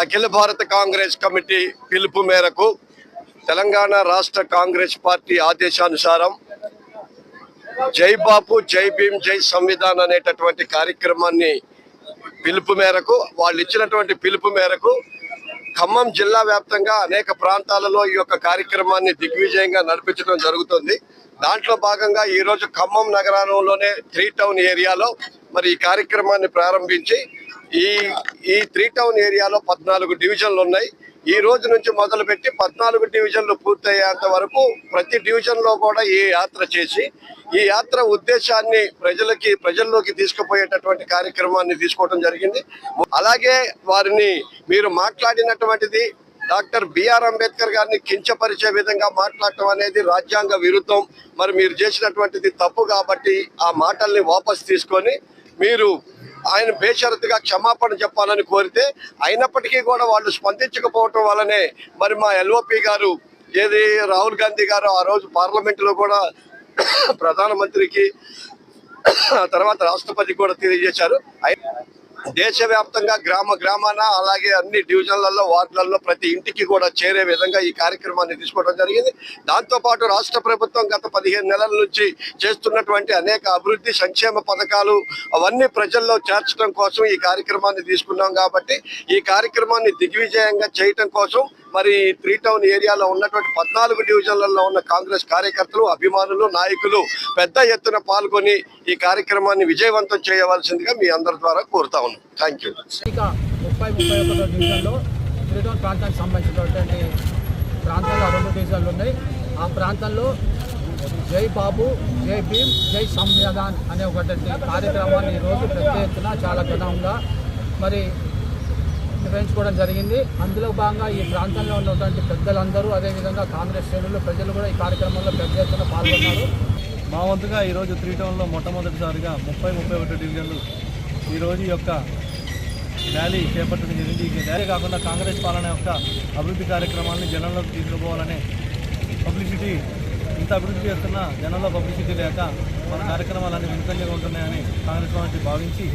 అఖిల భారత కాంగ్రెస్ కమిటీ పిలుపు మేరకు తెలంగాణ రాష్ట్ర కాంగ్రెస్ పార్టీ ఆదేశానుసారం జై బాపు జై భీమ్ జై సంవిధాన్ అనేటటువంటి కార్యక్రమాన్ని పిలుపు మేరకు వాళ్ళు ఇచ్చినటువంటి పిలుపు మేరకు ఖమ్మం జిల్లా వ్యాప్తంగా అనేక ప్రాంతాలలో ఈ యొక్క కార్యక్రమాన్ని దిగ్విజయంగా నడిపించడం జరుగుతుంది. దాంట్లో భాగంగా ఈరోజు ఖమ్మం నగరంలోనే త్రీ టౌన్ ఏరియాలో మరి ఈ కార్యక్రమాన్ని ప్రారంభించి ఈ ఈ త్రీ టౌన్ ఏరియాలో పద్నాలుగు డివిజన్లు ఉన్నాయి. ఈ రోజు నుంచి మొదలుపెట్టి పద్నాలుగు డివిజన్లు పూర్తయ్యేంత వరకు ప్రతి డివిజన్లో కూడా ఈ యాత్ర చేసి ఈ యాత్ర ఉద్దేశాన్ని ప్రజలకి ప్రజల్లోకి తీసుకుపోయేటటువంటి కార్యక్రమాన్ని తీసుకోవడం జరిగింది. అలాగే వారిని మీరు మాట్లాడినటువంటిది డాక్టర్ బిఆర్ అంబేద్కర్ గారిని కించపరిచే విధంగా మాట్లాడటం అనేది రాజ్యాంగ విరుద్ధం. మరి మీరు చేసినటువంటిది తప్పు కాబట్టి ఆ మాటల్ని వాపస్ తీసుకొని మీరు ఆయన బేషరతుగా క్షమాపణ చెప్పాలని కోరితే అయినప్పటికీ కూడా వాళ్ళు స్పందించకపోవటం వల్లనే మరి మా ఎల్ఓపి గారు ఏది రాహుల్ గాంధీ గారు ఆ రోజు పార్లమెంటులో కూడా ప్రధానమంత్రికి తర్వాత రాష్ట్రపతికి కూడా తెలియజేశారు. దేశవ్యాప్తంగా గ్రామ గ్రామాన అలాగే అన్ని డివిజన్లలో వార్డులలో ప్రతి ఇంటికి కూడా చేరే విధంగా ఈ కార్యక్రమాన్ని తీసుకోవడం జరిగింది. దాంతోపాటు రాష్ట్ర ప్రభుత్వం గత పదిహేను నెలల నుంచి చేస్తున్నటువంటి అనేక అభివృద్ధి సంక్షేమ పథకాలు అవన్నీ ప్రజల్లో చేర్చడం కోసం ఈ కార్యక్రమాన్ని తీసుకున్నాం కాబట్టి ఈ కార్యక్రమాన్ని దిగ్విజయంగా చేయటం కోసం మరి త్రీ టౌన్ ఏరియాలో ఉన్నటువంటి పద్నాలుగు డివిజన్లలో ఉన్న కాంగ్రెస్ కార్యకర్తలు అభిమానులు నాయకులు పెద్ద ఎత్తున పాల్గొని ఈ కార్యక్రమాన్ని విజయవంతం చేయవలసిందిగా మీ అందరి ద్వారా కోరుతా ఉన్నాం. థ్యాంక్ యూ ముప్పై ముప్పై ఒకటో డివిజన్లో ప్రాంతానికి సంబంధించినటువంటి ప్రాంతాల్లో రెండు డివిజన్లు ఉన్నాయి. ఆ ప్రాంతంలో జై బాబు జై భీమ్ జై సంవిధాన్ అనే ఒకటి కార్యక్రమాన్ని ఈరోజు పెద్ద ఎత్తున చాలా ఘనంగా మరి నిర్వహించుకోవడం జరిగింది. అందులో భాగంగా ఈ ప్రాంతంలో ఉన్నటువంటి పెద్దలందరూ అదేవిధంగా కాంగ్రెస్ శ్రేణులు ప్రజలు కూడా ఈ కార్యక్రమంలో పెద్ద ఎత్తున పాల్గొన్నారు. మా వంతుగా ఈరోజు త్రీ టౌన్లో మొట్టమొదటిసారిగా ముప్పై ముప్పై ఒకటి డివిజన్లు ఈరోజు యొక్క ర్యాలీ చేపట్టడం జరిగింది. ఈ ర్యాలీ కాకుండా కాంగ్రెస్ పాలన యొక్క అభివృద్ధి కార్యక్రమాన్ని జనంలోకి తీసుకుపోవాలనే పబ్లిసిటీ ఇంత అభివృద్ధి చేస్తున్న జనంలో పబ్లిసిటీ లేక మన కార్యక్రమాలన్నీ వెనుకంజగా ఉంటున్నాయని కాంగ్రెస్ పార్టీ భావించి